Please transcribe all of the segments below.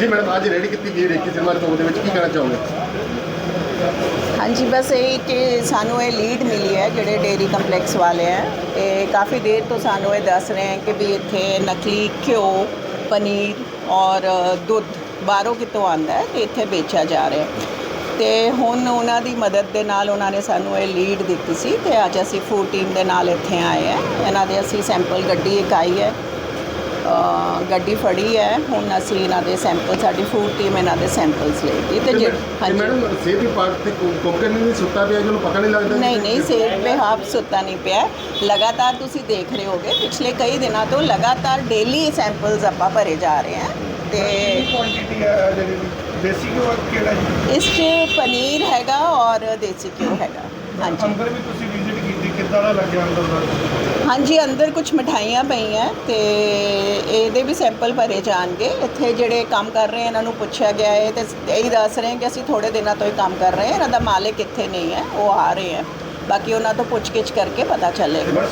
ਜੀ, ਮੈਡਮ, ਅੱਜ ਰੈਡੀ ਕੀਤੀ ਗਈ ਰੇਕੀ ਸਿਨੇਮਾ ਚੌਂਕ ਦੇ ਵਿੱਚ, ਕੀ ਕਹਿਣਾ ਚਾਹੋਗੇ? ਹਾਂਜੀ, ਬਸ ਇਹ ਕਿ ਸਾਨੂੰ ਇਹ ਲੀਡ ਮਿਲੀ ਹੈ, ਜਿਹੜੇ ਡੇਰੀ ਕੰਪਲੈਕਸ ਵਾਲੇ ਹੈ। ਇਹ ਕਾਫੀ ਦੇਰ ਤੋਂ ਸਾਨੂੰ ਇਹ ਦੱਸ ਰਹੇ ਹੈ ਕਿ ਵੀ ਇੱਥੇ ਨਕਲੀ ਘਿਓ, ਪਨੀਰ ਔਰ ਦੁੱਧ ਬਾਹਰੋਂ ਕਿਤੋਂ ਆਂਦਾ ਹੈ, ਤੇ ਇੱਥੇ ਵੇਚਿਆ ਜਾ ਰਿਹਾ ਹੈ। ਤੇ ਹੁਣ ਉਹਨਾਂ ਦੀ ਮਦਦ ਦੇ ਨਾਲ ਉਹਨਾਂ ਨੇ ਸਾਨੂੰ ਇਹ ਲੀਡ ਦਿੱਤੀ ਸੀ, ਤੇ ਅੱਜ ਅਸੀਂ ਫੂਡ ਟੀਮ ਦੇ ਨਾਲ ਇੱਥੇ ਆਏ ਹੈ। ਇਹਨਾਂ ਦੇ ਅਸੀਂ ਸੈਂਪਲ ਗੱਡੀ ਇੱਕ ਆਈ ਹੈ। ਗੱਡੀ ਫੜੀ ਹੈ। ਹੁਣ ਅਸੀਂ ਇਹਨਾਂ ਦੇ ਸੈਂਪਲ ਸਾਡੀ ਫੂਡ ਟੀਮ ਇਹਨਾਂ ਦੇ ਸੈਂਪਲਸ ਲਏਗੀ ਤੇ ਮੈਡਮ- ਤੇ ਮੈਡਮ ਸਿਹਤ ਵਿਭਾਗ ਤੇ ਕੋਕਨ ਨਹੀਂ ਸੁੱਤਾ ਪਿਆ ਜਿਹਨੂੰ ਪਤਾ ਨਹੀਂ ਲੱਗਦਾ ਨਹੀਂ ਨਹੀਂ ਸੇਬ ਬਿਹਾਬ ਸੁੱਤਾ ਨਹੀਂ ਪਿਆ। ਲਗਾਤਾਰ ਤੁਸੀਂ ਦੇਖ ਰਹੇ ਹੋਗੇ ਪਿਛਲੇ ਕਈ ਦਿਨਾਂ ਤੋਂ ਲਗਾਤਾਰ ਡੇਲੀ ਸੈਂਪਲਸ ਆਪਾਂ ਭਰੇ ਜਾ ਰਹੇ ਹਾਂ। ਤੇ ਕੁਆਂਟੀਟੀ ਹੈ ਜਿਹੜੀ ਦੇਸੀ ਘਿਓ ਕਿਹੜਾ ਜੀ? ਇਸ 'ਚ ਪਨੀਰ ਹੈਗਾ ਔਰ ਦੇਸੀ ਘਿਓ ਹੈਗਾ। ਹਾਂਜੀ। ਅੰਦਰ ਵੀ ਤੁਸੀਂ ਵਿਜ਼ਿਟ ਕੀਤੀ ਕਿੱਦਾਂ ਦਾ ਲੱਗਿਆ ਅੰਦਰ ਦਾ? ਹਾਂਜੀ ਅੰਦਰ ਕੁਝ ਮਠਾਈਆਂ ਪਈਆਂ ਤੇ ਇਹਦੇ ਵੀ ਸੈਂਪਲ ਭਰੇ ਜਾਣਗੇ। ਇੱਥੇ ਜਿਹੜੇ ਕੰਮ ਕਰ ਰਹੇ ਇਹਨਾਂ ਨੂੰ ਪੁੱਛਿਆ ਗਿਆ ਹੈ ਤੇ ਇਹੀ ਦੱਸ ਰਹੇ ਕਿ ਅਸੀਂ ਥੋੜੇ ਦਿਨਾਂ ਤੋਂ ਹੀ ਕੰਮ ਕਰ ਰਹੇ ਹਾਂ ਇਹਨਾਂ ਦਾ ਮਾਲਕ ਇੱਥੇ ਨਹੀਂ ਹੈ, ਉਹ ਆ ਰਹੇ ਹੈ ਬਾਕੀ ਉਹਨਾਂ ਤੋਂ ਪੁੱਛਗਿੱਛ ਕਰਕੇ ਪਤਾ ਚੱਲੇਗਾ। ਬਸ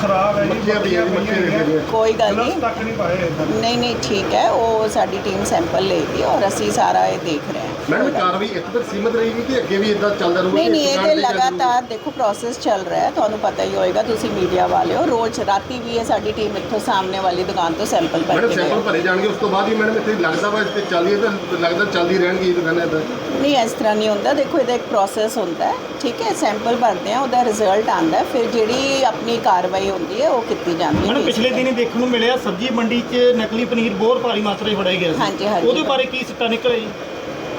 ਖਰਾਬ ਹੈ ਜੀ। ਕੋਈ ਗੱਲ ਨਹੀਂ। ਤੱਕ ਨਹੀਂ ਪਾਏ ਇੱਧਰ। ਨਹੀਂ ਨਹੀਂ ਠੀਕ ਹੈ ਉਹ ਸਾਡੀ ਟੀਮ ਸੈਂਪਲ ਲਏਗੀ ਔਰ ਅਸੀਂ ਸਾਰਾ ਇਹ ਦੇਖ ਰਹੇ ਹਾਂ। ਮੈਡਮ ਕਾਰਵਾਈ ਇੱਕ ਤੱਕ ਸੀਮਤ ਰਹੇਗੀ ਕਿ ਅੱਗੇ ਵੀ ਇਦਾਂ ਚੱਲਦਾ ਰਹੂਗਾ ਨਹੀਂ ਨਹੀਂ ਇਹ ਤੇ ਤੇ ਲਗਾਤਾਰ ਦੇਖੋ ਪ੍ਰੋਸੈਸ ਚੱਲ ਰਿਹਾ ਹੈ ਤੁਹਾਨੂੰ ਪਤਾ ਹੀ ਹੋਏਗਾ ਤੁਸੀਂ ਮੀਡੀਆ ਵਾਲੇ ਹੋ ਰੋਜ਼ ਰਾਤੀ ਵੀ ਇਹ ਸਾਡੀ ਟੀਮ ਇੱਥੋਂ ਸਾਹਮਣੇ ਵਾਲੀ ਦੁਕਾਨ ਤੋਂ ਸੈਂਪਲ ਭਰ ਮੈਡਮ ਕੇ ਸੈਂਪਲ ਭਰੇ ਜਾਣਗੇ ਉਸ ਤੋਂ ਬਾਅਦ ਹੀ ਮੈਡਮ ਇੱਥੇ ਲੱਗਦਾ ਵਾ ਇੱਥੇ ਚੱਲਦੀ ਹੈ ਤਾਂ ਲੱਗਦਾ ਚੱਲਦੀ ਰਹਿਣਗੀ ਇਹ ਦੁਕਾਨਾਂ ਇੱਦਾਂ ਨਹੀਂ ਇਸ ਤਰ੍ਹਾਂ ਨਹੀਂ ਹੁੰਦਾ ਦੇਖੋ ਇਹਦਾ ਇੱਕ ਪ੍ਰੋਸੈਸ ਹੁੰਦਾ ਹੈ ਠੀਕ ਹੈ ਸੈਂਪਲ ਭਰਦੇ ਆ ਉਹਦਾ ਰਿਜ਼ਲਟ ਆਂਦਾ ਫਿਰ ਜਿਹੜੀ ਆਪਣੀ ਕਾਰਵਾਈ ਹੁੰਦੀ ਹੈ ਉਹ ਕੀਤੀ ਜਾਂਦੀ ਮੈਡਮ ਹੈ ਪਿਛਲੇ ਦਿਨੀ ਦੇਖਣ ਨੂੰ ਮਿਲਿਆ ਸਬਜ਼ੀ ਮੰਡੀ 'ਚ ਨਕਲੀ ਪਨੀਰ ਬਹੁਤ ਭਾਰੀ ਮਾਤਰਾ 'ਚ ਫੜਾਇਆ ਗਿਆ ਸੀ। ਹਾਂਜੀ, ਹਾਂਜੀ। ਉਹਦੇ ਬਾਰੇ ਕੀ ਸਿੱਟਾ ਨਿਕਲਿਆ ਜੀ?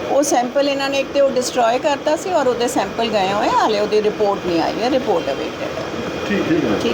ਉਹ ਸੈਂਪਲ ਇਹਨਾਂ ਨੇ ਇੱਕ ਤੇ ਉਹ ਡਿਸਟਰੋਏ ਕਰਤਾ ਸੀ ਔਰ ਉਹਦੇ ਸੈਂਪਲ ਗਏ ਹੋਏ ਹਾਲੇ ਉਹਦੀ ਰਿਪੋਰਟ ਨਹੀਂ ਆਈ ਹੈ ਰਿਪੋਰਟ ਅਵੇਟਡ ਹੈ। ਠੀਕ ਠੀਕ ਹੈ। ਠੀਕ।